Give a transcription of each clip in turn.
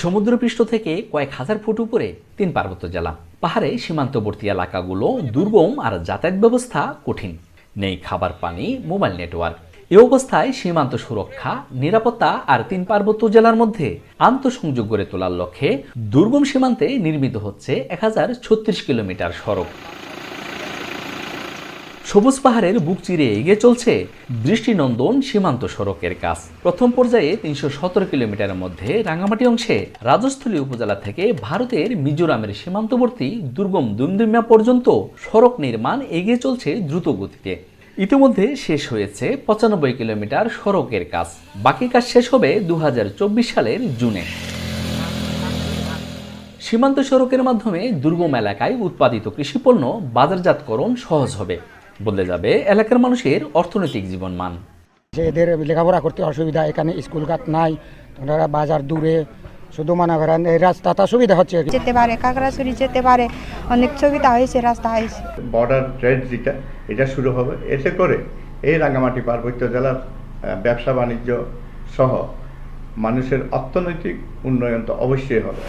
সমুদ্রপৃষ্ঠ থেকে কয়েক হাজার ফুট উপরে তিন পার্বত্য জেলা। পাহাড়ে সীমান্তবর্তী এলাকাগুলো দুর্গম আর যাতায়াত ব্যবস্থা কঠিন। নেই খাবার পানি, মোবাইল নেটওয়ার্ক। এ অবস্থায় সীমান্ত সুরক্ষা, নিরাপত্তা আর তিন পার্বত্য জেলার মধ্যে আন্তঃসংযোগ গড়ে তোলার লক্ষ্যে দুর্গম সীমান্তে নির্মিত হচ্ছে এক হাজার ছত্রিশ কিলোমিটার সড়ক। সবুজ পাহাড়ের বুক চিরে এগিয়ে চলছে দৃষ্টিনন্দন সীমান্ত সড়কের কাজ। প্রথম পর্যায়ে তিনশো সতেরো কিলোমিটারের মধ্যে রাঙামাটি অংশে রাজস্থলী উপজেলা থেকে ভারতের মিজোরামের সীমান্তবর্তী দুর্গম দুমদুমিয়া পর্যন্ত সড়ক নির্মাণ এগিয়ে চলছে দ্রুত গতিতে ইতিমধ্যে শেষ হয়েছে পঁচানব্বই কিলোমিটার সড়কের কাজ। বাকি কাজ শেষ হবে দু হাজার চব্বিশ সালের জুনে। সীমান্ত সড়কের মাধ্যমে দুর্গম এলাকায় উৎপাদিত কৃষিপণ্য বাজারজাতকরণ সহজ হবে। বদলে যাবে এলাকার মানুষের অর্থনৈতিক জীবনমান। যে এদের লেখাপড়া করতে অসুবিধা এখানে স্কুল ঘাট নাই ওনারা বাজার দূরে শুধু মনে করেন এই রাস্তাটা সুবিধা হচ্ছে। যেতে পারে কাকড়াছড়ি যেতে পারে অনেক সুবিধা হয়েছে রাস্তা হয়েছে। বর্ডার ট্রেড যেটা এটা শুরু হবে। এতে করে এই রাঙ্গামাটি পার্বত্য জেলার ব্যবসা বাণিজ্য সহ মানুষের অর্থনৈতিক উন্নয়ন তো অবশ্যই হবে।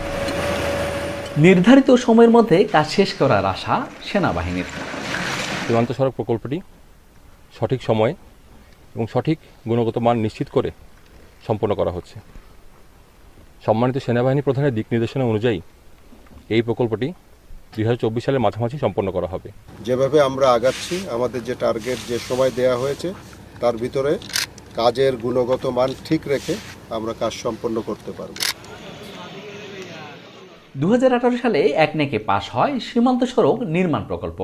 নির্ধারিত সময়ের মধ্যে কাজ শেষ করার আশা সেনাবাহিনীর। সীমান্ত সড়ক প্রকল্পটি সঠিক সময়ে এবং সঠিক গুণগত মান নিশ্চিত করে সম্পন্ন করা হচ্ছে। সম্মানিত সেনাবাহিনী প্রধানের দিক নির্দেশনা অনুযায়ী এই প্রকল্পটি দুই হাজার চব্বিশ সালের মাঝামাঝি সম্পন্ন করা হবে। যেভাবে আমরা আগাচ্ছি আমাদের যে টার্গেট যে সময় দেয়া হয়েছে তার ভিতরে কাজের গুণগত মান ঠিক রেখে আমরা কাজ সম্পন্ন করতে পারব। দু হাজার আঠারো সালে একনেকে পাশ হয় সীমান্ত সড়ক নির্মাণ প্রকল্প।